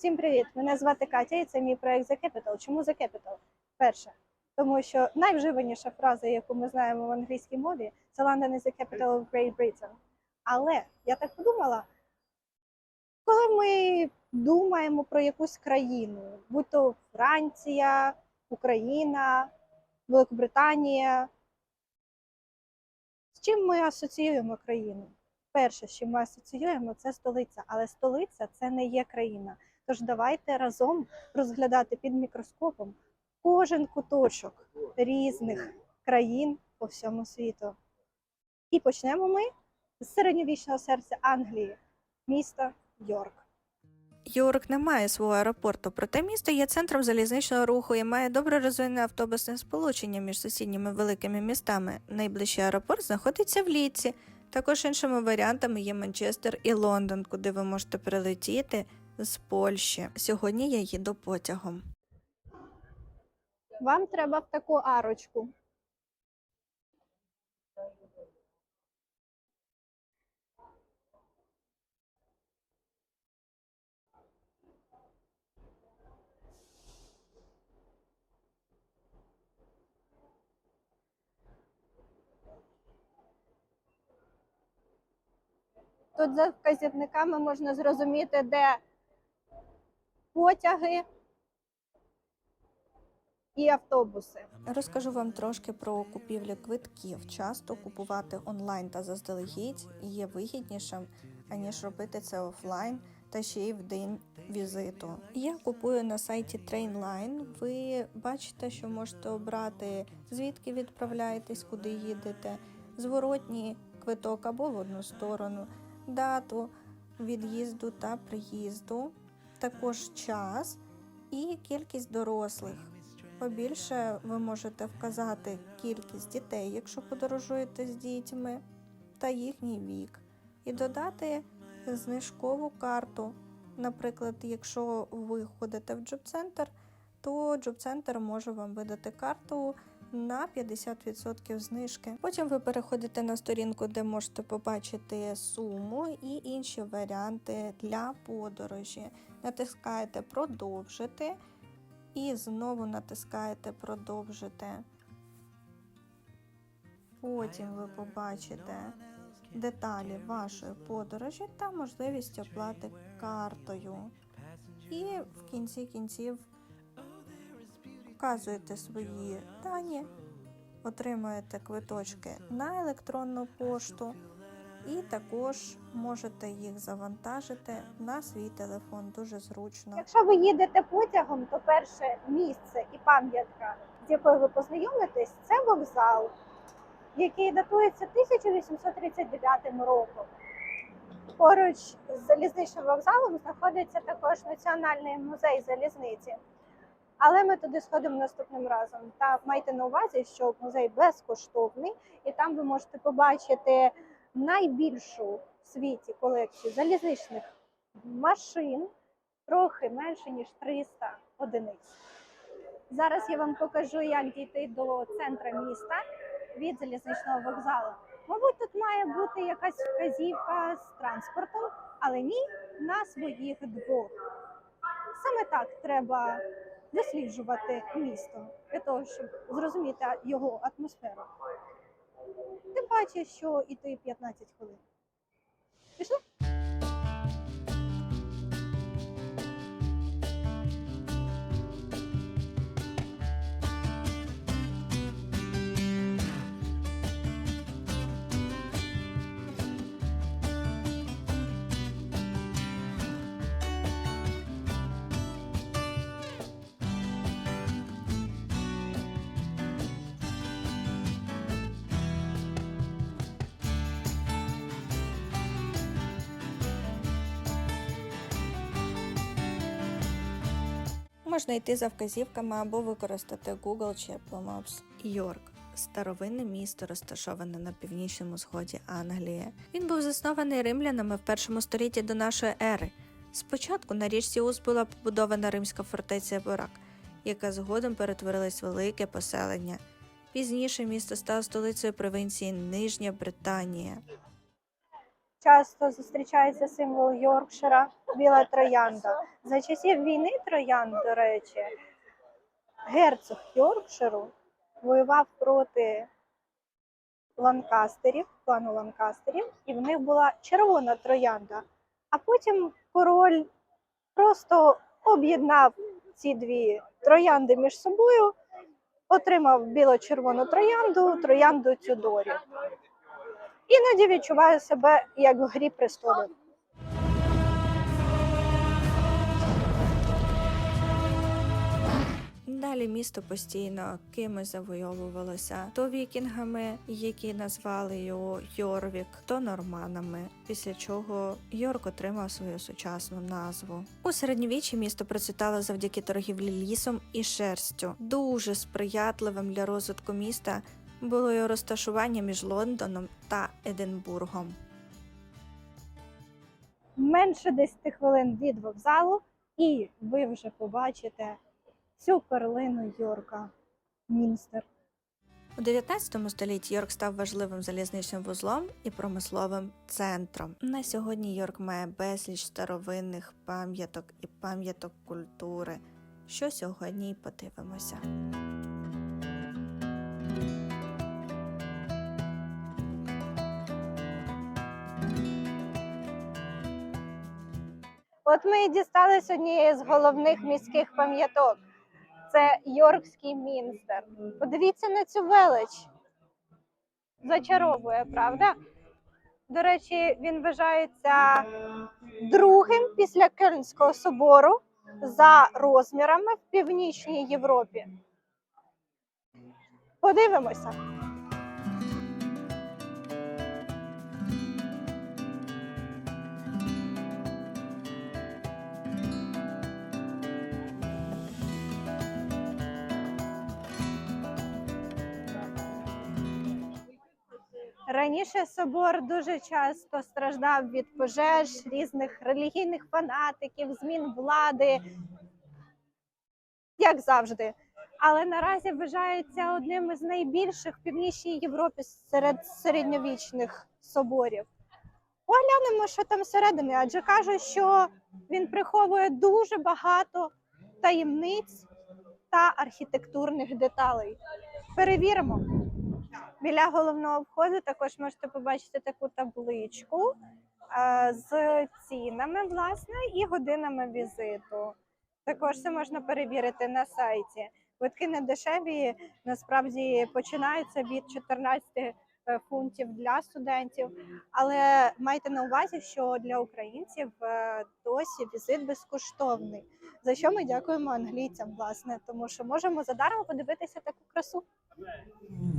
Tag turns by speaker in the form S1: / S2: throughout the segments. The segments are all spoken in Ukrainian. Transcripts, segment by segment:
S1: Всім привіт! Мене звати Катя, і це мій проект The Capital. Чому The Capital? Перше, тому що найвживаніша фраза, яку ми знаємо в англійській мові, це London is the capital of Great Britain. Але я так подумала, коли ми думаємо про якусь країну, будь то Франція, Україна, Великобританія, з чим ми асоціюємо країну? Перше, з чим ми асоціюємо, це столиця. Але столиця це не є країна. Тож давайте разом розглядати під мікроскопом кожен куточок різних країн по всьому світу. І почнемо ми з середньовічного серця Англії, міста Йорк.
S2: Йорк не має свого аеропорту, проте місто є центром залізничного руху і має добре розвинене автобусне сполучення між сусідніми великими містами. Найближчий аеропорт знаходиться в Ліці. Також іншими варіантами є Манчестер і Лондон, куди ви можете прилетіти з Польщі. Сьогодні я їду потягом.
S1: Вам треба в таку арочку. Тут за вказівниками можна зрозуміти, де потяги і автобуси.
S2: Розкажу вам трошки про купівлю квитків. Часто купувати онлайн та заздалегідь є вигіднішим, аніж робити це офлайн та ще й в день візиту. Я купую на сайті Trainline. Ви бачите, що можете обрати звідки відправляєтесь, куди їдете, зворотній квиток або в одну сторону, дату від'їзду та приїзду, також час і кількість дорослих. Побільше ви можете вказати кількість дітей, якщо подорожуєте з дітьми, та їхній вік, і додати знижкову карту. Наприклад, якщо ви ходите в джоб-центр, то джоб-центр може вам видати карту на 50% знижки. Потім ви переходите на сторінку, де можете побачити суму і інші варіанти для подорожі. Натискаєте продовжити і знову натискаєте продовжити. Потім ви побачите деталі вашої подорожі та можливість оплати картою. І в кінці кінців вказуєте свої дані, отримуєте квиточки на електронну пошту. І також можете їх завантажити на свій телефон дуже зручно.
S1: Якщо ви їдете потягом, то перше місце і пам'ятка, з якою ви познайомитесь, це вокзал, який датується 1839 роком. Поруч з залізничним вокзалом знаходиться також Національний музей залізниці. Але ми туди сходимо наступним разом. Та майте на увазі, що музей безкоштовний, і там ви можете побачити найбільшу в світі колекцію залізничних машин, трохи менше ніж 300 одиниць. Зараз я вам покажу, як дійти до центра міста від залізничного вокзалу. Мабуть, тут має бути якась вказівка з транспортом, але ні, на своїх двох. Саме так треба досліджувати місто для того, щоб зрозуміти його атмосферу. Тим паче, що іти 15 хвилин. Пішли?
S2: Можна йти за вказівками або використати Google чи Apple Maps. Йорк старовинне місто, розташоване на північному сході Англії. Він був заснований римлянами в першому столітті до нашої ери. Спочатку на річці Ус була побудована римська фортеця Борак, яка згодом перетворилась в велике поселення. Пізніше місто стало столицею провінції Нижня Британія.
S1: Часто зустрічається символ Йоркшира біла троянда. За часів війни троянд, до речі, герцог Йоркширу воював проти ланкастерів, клану ланкастерів, і в них була червона троянда. А потім король просто об'єднав ці дві троянди між собою, отримав біло-червону троянду, троянду Тюдорів. Іноді відчуваю себе як в грі престолів.
S2: Далі місто постійно кимось завойовувалося то вікінгами, які назвали його Йорвік, то норманами, після чого Йорк отримав свою сучасну назву. У середньовіччі місто процвітало завдяки торгівлі лісом і шерстю. Дуже сприятливим для розвитку міста було його розташування між Лондоном та Единбургом.
S1: Менше 10 хвилин від вокзалу, і ви вже побачите цю перлину Йорка Мінстер.
S2: У 19 столітті Йорк став важливим залізничним вузлом і промисловим центром. На сьогодні Йорк має безліч старовинних пам'яток і пам'яток культури. Що сьогодні й подивимося.
S1: От ми і дістались однієї з головних міських пам'яток. Це Йоркський Мінстер. Подивіться на цю велич. Зачаровує, правда? До речі, він вважається другим після Кельнського собору за розмірами в Північній Європі. Подивимося. Раніше собор дуже часто страждав від пожеж, різних релігійних фанатиків, змін влади, як завжди. Але наразі вважається одним із найбільших в північній Європі серед середньовічних соборів. Поглянемо, що там всередині, адже кажуть, що він приховує дуже багато таємниць та архітектурних деталей. Перевіримо. Біля головного входу також можете побачити таку табличку е, з цінами, власне, і годинами візиту. Також це можна перевірити на сайті. Квитки не дешеві, насправді починаються від 14 е, фунтів для студентів. Але майте на увазі, що для українців е, досі візит безкоштовний. За що ми дякуємо англійцям, власне, тому що можемо задармо подивитися таку красу.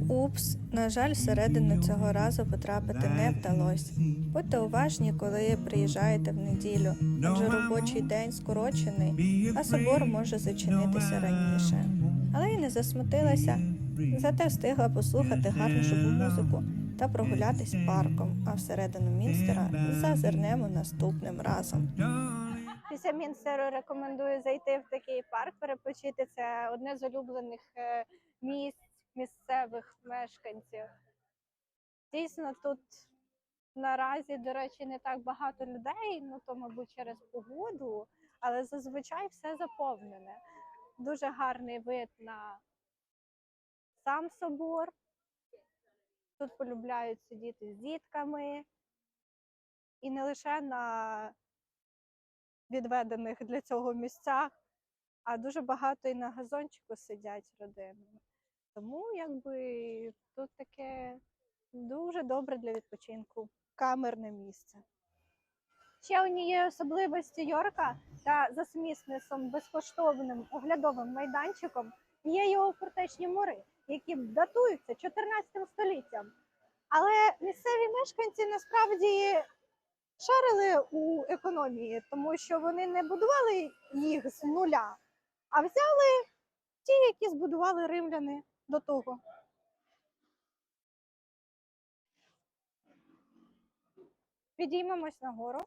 S2: Упс, на жаль, всередину цього разу потрапити не вдалося. Будьте уважні, коли приїжджаєте в неділю, адже робочий день скорочений, а собор може зачинитися раніше. Але й не засмутилася, зате встигла послухати гарну живу музику та прогулятись парком, а всередину Мінстера зазирнемо наступним разом.
S1: Після Мінстеру рекомендую зайти в такий парк, перепочити. Це одне з улюблених е, місць місцевих мешканців. Дійсно, тут наразі, до речі, не так багато людей, ну то, мабуть, через погоду, але зазвичай все заповнене. Дуже гарний вид на сам собор. Тут полюбляють сидіти з дітками. І не лише на відведених для цього місцях, а дуже багато і на газончику сидять родинами. Тому якби тут таке дуже добре для відпочинку, камерне місце. Ще однією особливістю Йорка та за сумісництвом безкоштовним оглядовим майданчиком є його фортечні мури, які датуються 14 століттям. Але місцеві мешканці насправді шарили у економії, тому що вони не будували їх з нуля, а взяли ті, які збудували римляни до того. Підіймемось нагору.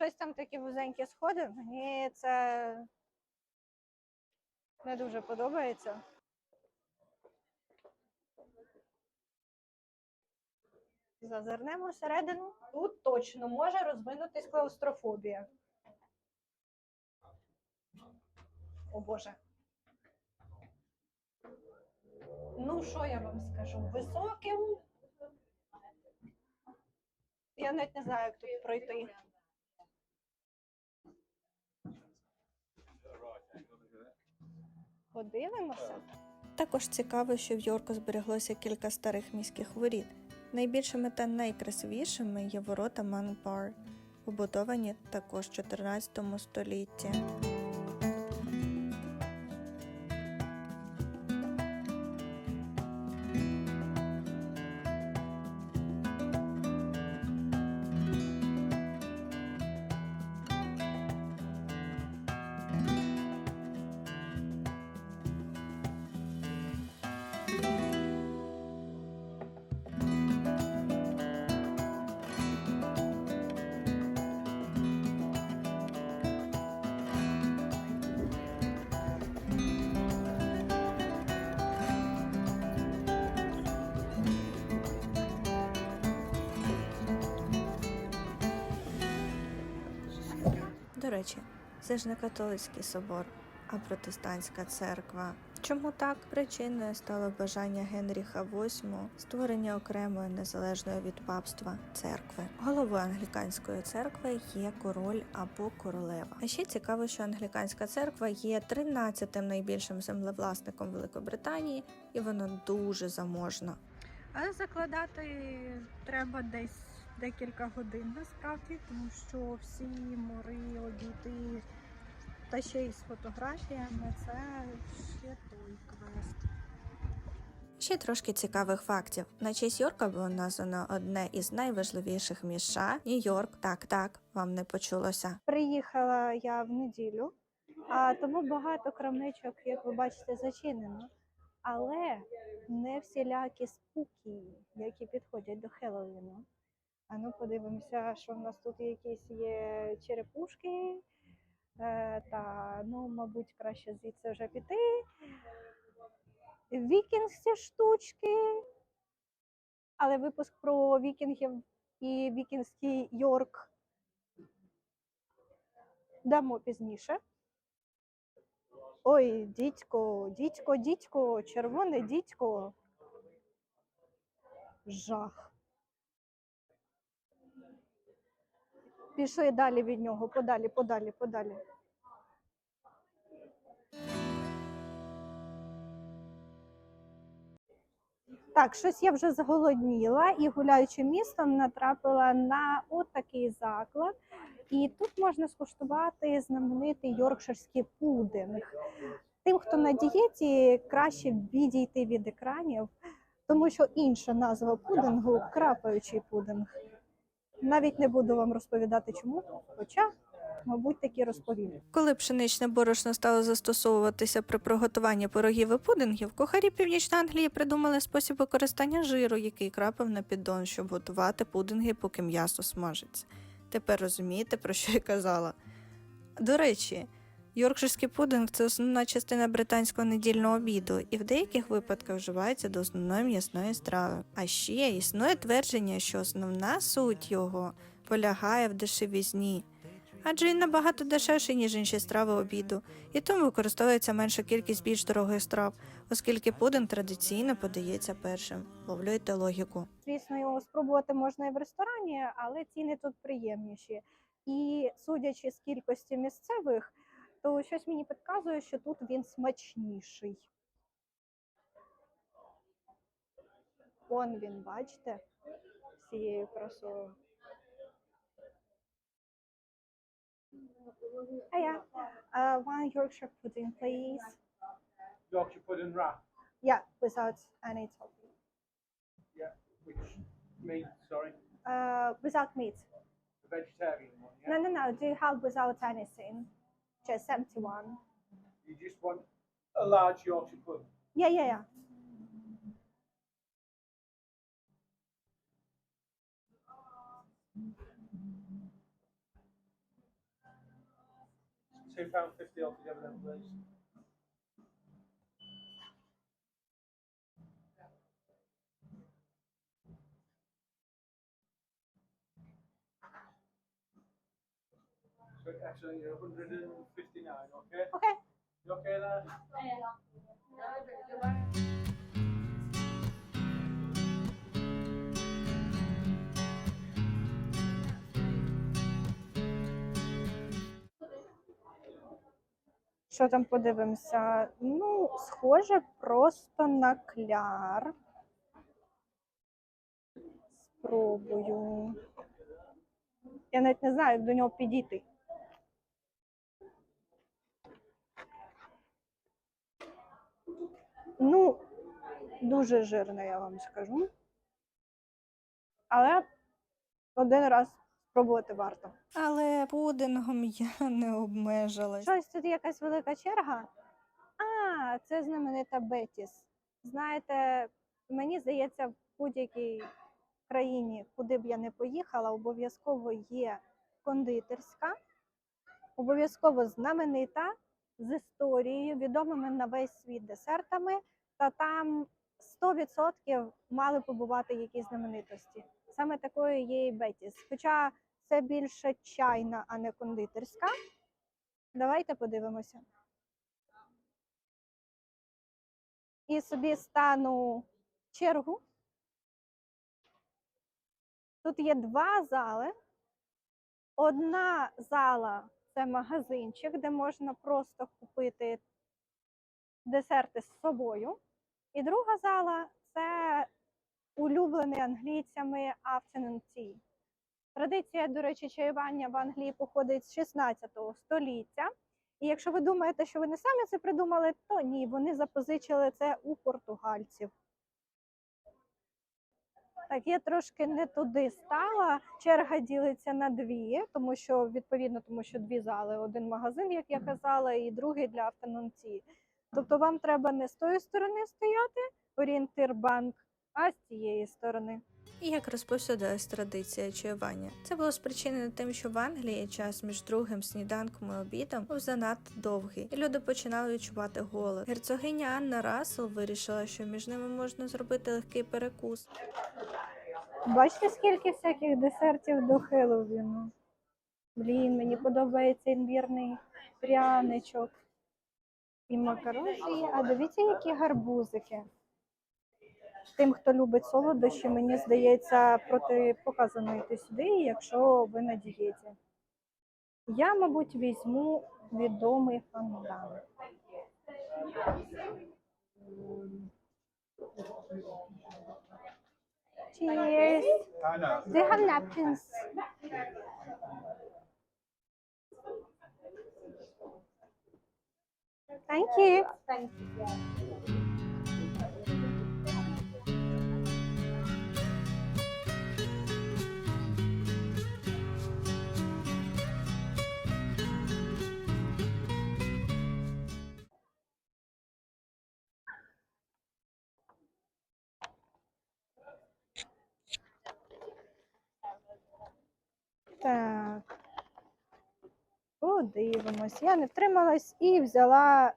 S1: Щось там такі вузенькі сходи. Мені це не дуже подобається. Зазирнемо всередину. Тут точно може розвинутись клаустрофобія. О Боже. Ну, що я вам скажу? Високим. Я навіть не знаю, як тут пройти. Подивимося.
S2: Також цікаво, що в Йорку збереглося кілька старих міських воріт. Найбільшими та найкрасивішими є ворота Манбар, побудовані також в 14 столітті. До речі, це ж не католицький собор, а протестантська церква. Чому так? Причиною стало бажання Генріха VIII створення окремої незалежної від папства церкви. Головою англіканської церкви є король або королева. А ще цікаво, що англіканська церква є 13-тим найбільшим землевласником Великобританії, і вона дуже заможна.
S1: Але закладати треба десь декілька годин насправді, тому що всі мори обійти та ще й з фотографіями це ще той квест.
S2: Ще трошки цікавих фактів. На честь Йорка було названо одне із найважливіших міст США – Нью-Йорк. Так, так, вам не почулося.
S1: Приїхала я в неділю, а тому багато крамничок, як ви бачите, зачинено. Але не всілякі спуки, які підходять до Хеллоуіну. А ну подивимося, що в нас тут якісь є черепушки. Е, та ну, мабуть, краще звідси вже піти. Вікінгські штучки. Але випуск про вікінгів і вікінгський Йорк дамо пізніше. Ой, дідько, дідько, дідько, червоне дідько. Жах. Пішли далі від нього, подалі, подалі, подалі. Так, щось я вже зголодніла і гуляючи містом, натрапила на отакий заклад. І тут можна скуштувати знаменитий йоркширський пудинг. Тим, хто на дієті, краще відійти від екранів, тому що інша назва пудингу крапаючий пудинг. Навіть не буду вам розповідати чому, хоча, мабуть, таки розповім.
S2: Коли пшеничне борошно стало застосовуватися при приготуванні пирогів і пудингів, кухарі Північної Англії придумали спосіб використання жиру, який крапив на піддон, щоб готувати пудинги, поки м'ясо смажиться. Тепер розумієте, про що я казала. До речі, йоркширський пудинг це основна частина британського недільного обіду, і в деяких випадках вживається до основної м'ясної страви. А ще існує твердження, що основна суть його полягає в дешевізні. Адже він набагато дешевший, ніж інші страви обіду, і тому використовується менша кількість більш дорогих страв, оскільки пудинг традиційно подається першим. Ловлюйте логіку.
S1: Звісно, його спробувати можна і в ресторані, але ціни тут приємніші. І судячи з кількості місцевих, то щось мені підказує, що тут він смачніший. Вон він, бачите, всією красою. Hiya, uh, one Yorkshire pudding, please.
S3: Yorkshire pudding wrap.
S1: Yeah, without any topping.
S3: Yeah. Which meat? Sorry,
S1: Uh, without meat.
S3: the vegetarian one. Yeah.
S1: No, no, no. Do you have without anything? Just empty one.
S3: You just want a large Yorkshire pudding.
S1: Yeah, yeah, yeah.
S3: Two pound fifty altogether, then, please. You're 159. Okay. You okay there?
S1: Що там подивимося? Ну, схоже просто на кляр. Спробую. Я навіть не знаю, як до нього підійти. Ну, дуже жирно, я вам скажу. Але один раз спробувати варто.
S2: Але пудингом я не обмежилась.
S1: Щось тут якась велика черга. А, це знаменита Бетіс. Знаєте, мені здається, в будь-якій країні, куди б я не поїхала, обов'язково є кондитерська, обов'язково знаменита з історією, відомими на весь світ десертами, та там 100% мали побувати якісь знаменитості. Саме такою є і Бетіс. Хоча це більше чайна, а не кондитерська. Давайте подивимося. І собі стану чергу. Тут є два зали. Одна зала це магазинчик, де можна просто купити десерти з собою. І друга зала це улюблений англійцями afternoon tea. Традиція, до речі, чаювання в Англії походить з 16 століття. І якщо ви думаєте, що вони самі це придумали, то ні, вони запозичили це у португальців. Так, я трошки не туди стала. Черга ділиться на дві, тому що відповідно, тому що дві зали: один магазин, як я казала, і другий для автономці. Тобто вам треба не з тої сторони стояти, орієнтир банк, а з цієї сторони.
S2: І як розповсюдилась традиція чаювання. Це було спричинено тим, що в Англії час між другим сніданком і обідом був занадто довгий, і люди починали відчувати голод. Герцогиня Анна Рассел вирішила, що між ними можна зробити легкий перекус.
S1: Бачите, скільки всяких десертів до Хеллоуіну? Блін, мені подобається імбірний пряничок. І макароші. А дивіться, які гарбузики. Тим, хто любить солодощі, мені здається, протипоказано йти сюди, якщо ви на дієті. Я, мабуть, візьму відомий фондан. Cheers! Do you have napkins? Thank you. Thank you. Так. Подивимось. Я не втрималась і взяла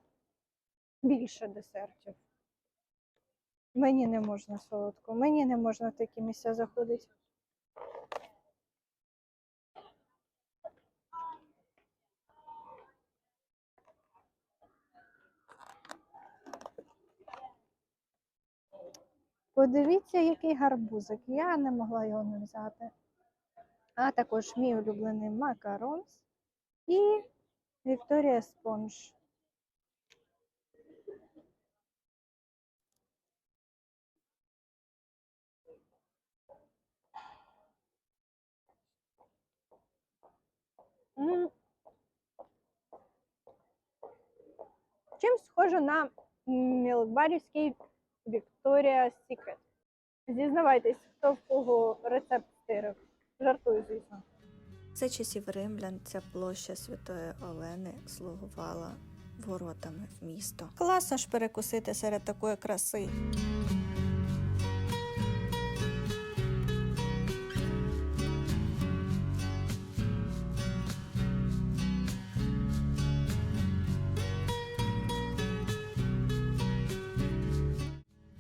S1: більше десертів. Мені не можна солодко, мені не можна в такі місця заходити. Подивіться, який гарбузик. Я не могла його не взяти. А також мій улюблений макаронс і Вікторія Спонж. Чим схоже на мілкбарівський Вікторія Сікрет? Зізнавайтесь, хто в кого рецепт стирив. Жартую, звісно.
S2: За часів римлян ця площа Святої Олени слугувала воротами в місто. Класно ж перекусити серед такої краси.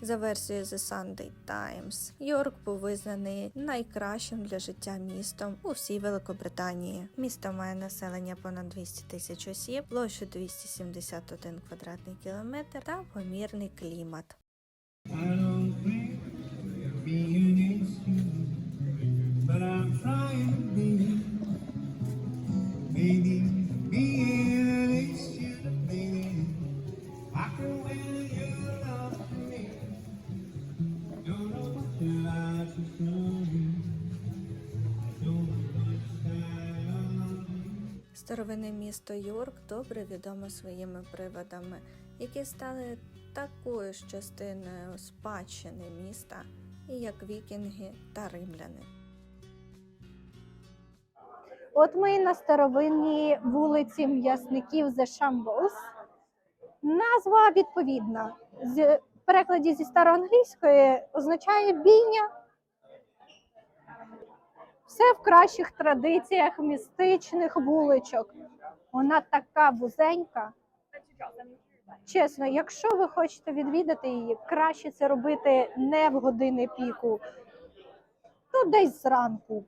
S2: За версією The Sunday Times, Йорк був визнаний найкращим для життя містом у всій Великобританії. Місто має населення понад 200 тисяч осіб, площу 271 квадратний кілометр та помірний клімат.
S4: I
S2: Старовинне місто Йорк добре відоме своїми приводами, які стали такою ж частиною спадщини міста, як вікінги та римляни.
S1: От ми на старовинній вулиці м'ясників The Shambles. Назва відповідна. З перекладі зі староанглійської означає бійня. Все в кращих традиціях містичних вуличок. Вона така вузенька. Чесно, якщо ви хочете відвідати її, краще це робити не в години піку, то десь зранку.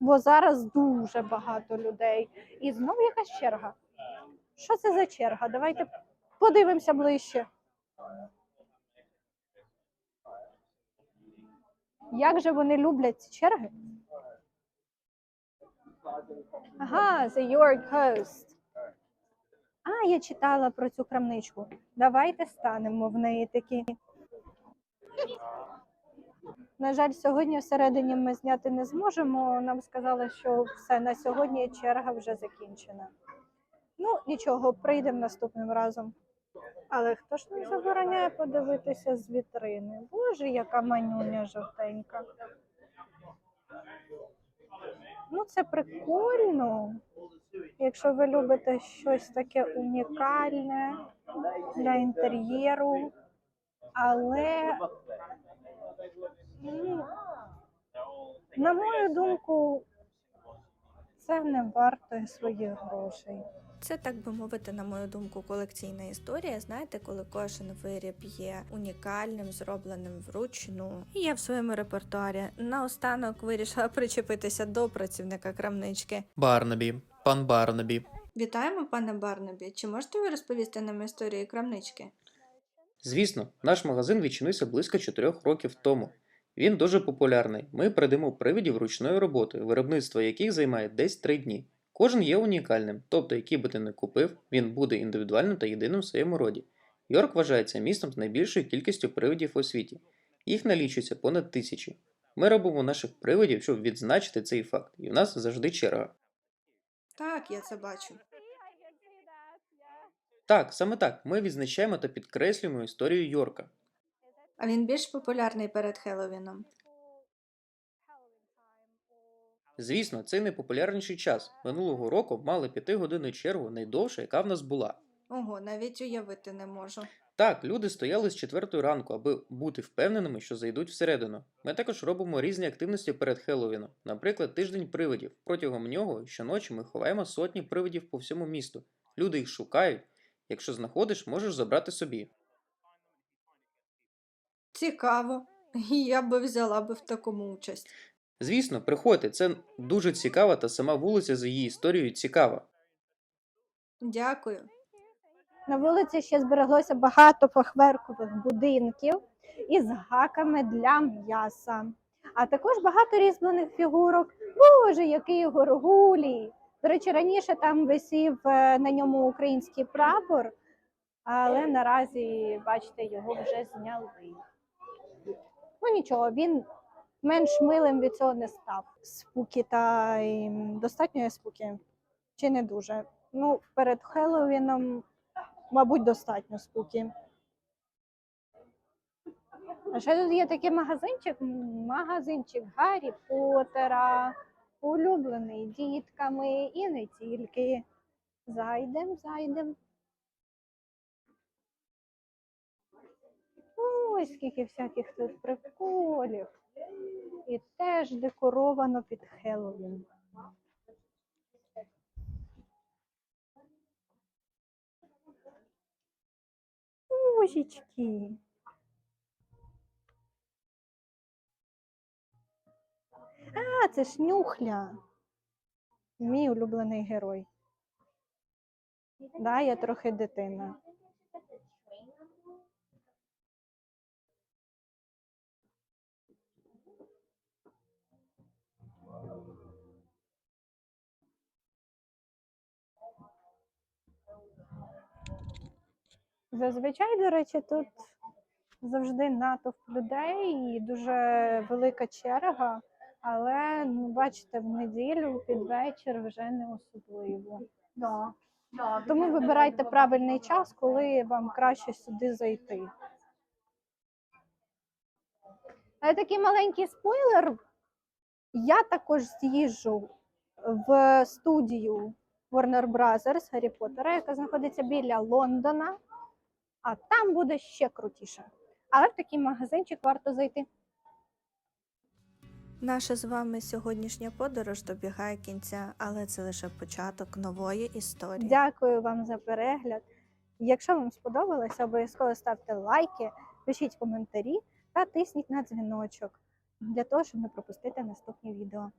S1: Бо зараз дуже багато людей. І знову якась черга. Що це за черга? Давайте подивимося ближче. Як же вони люблять ці черги? Ага, The York Coast. А, я читала про цю крамничку. Давайте станемо в неї такі. На жаль, сьогодні всередині ми зняти не зможемо. Нам сказали, що все на сьогодні черга вже закінчена. Ну, нічого, прийдемо наступним разом. Але хто ж нам забороняє подивитися з вітрини? Боже, яка манюня жовтенька. Ну, це прикольно. Якщо ви любите щось таке унікальне для інтер'єру, але ну, на мою думку, це не варто своїх грошей.
S2: Це, так би мовити, на мою думку, колекційна історія. Знаєте, коли кожен виріб є унікальним, зробленим вручну. І я в своєму репертуарі наостанок вирішила причепитися до працівника крамнички.
S5: Барнабі, пан Барнабі.
S2: Вітаємо, пане Барнабі. Чи можете ви розповісти нам історію крамнички?
S5: Звісно, наш магазин відчинився близько 4 років тому. Він дуже популярний. Ми продаємо привидів ручної роботи, виробництво яких займає десь 3 дні. Кожен є унікальним, тобто, який би ти не купив, він буде індивідуальним та єдиним в своєму роді. Йорк вважається містом з найбільшою кількістю привидів у світі. Їх налічується понад тисячі. Ми робимо наших привидів, щоб відзначити цей факт, і в нас завжди черга.
S2: Так, я це бачу.
S5: Так, саме так, ми відзначаємо та підкреслюємо історію Йорка.
S2: А він більш популярний перед Хеллоуіном.
S5: Звісно, це найпопулярніший час. Минулого року мали 5-годинну чергу, найдовша, яка в нас була.
S2: Ого, навіть уявити не можу.
S5: Так, люди стояли з 4 ранку, аби бути впевненими, що зайдуть всередину. Ми також робимо різні активності перед Хеллоуіном, наприклад, тиждень привидів. Протягом нього щоночі ми ховаємо сотні привидів по всьому місту. Люди їх шукають. Якщо знаходиш, можеш забрати собі.
S2: Цікаво. Я би взяла би в такому участь.
S5: Звісно, приходьте, це дуже цікаво, та сама вулиця з її історією цікава.
S2: Дякую.
S1: На вулиці ще збереглося багато фахверкових будинків із гаками для м'яса, а також багато різьблених фігурок. Боже, який горгулій! До речі, раніше там висів е, на ньому український прапор, але наразі, бачите, його вже зняли. Ну нічого, він менш милим від цього не став. Спуки та достатньо є спуки. Чи не дуже? Ну, перед Хеллоуіном мабуть, достатньо спуки. А ще тут є такий магазинчик, магазинчик Гаррі Поттера, улюблений дітками і не тільки. Зайдем, зайдем. Ой, скільки всяких тут приколів. І теж декоровано під Хеллоуін. Божечки. А, це ж нюхля. Мій улюблений герой. Да, я трохи дитина. Зазвичай, до речі, тут завжди натовп людей і дуже велика черга, але ну, бачите, в неділю під вечір вже не особливо. Да. Тому вибирайте правильний час, коли вам краще сюди зайти. А такий маленький спойлер. Я також з'їжджу в студію Warner Brothers Гаррі Поттера, яка знаходиться біля Лондона, а там буде ще крутіше. Але в такий магазинчик варто зайти.
S2: Наша з вами сьогоднішня подорож добігає кінця, але це лише початок нової історії.
S1: Дякую вам за перегляд. Якщо вам сподобалось, обов'язково ставте лайки, пишіть коментарі та тисніть на дзвіночок для того, щоб не пропустити наступні відео.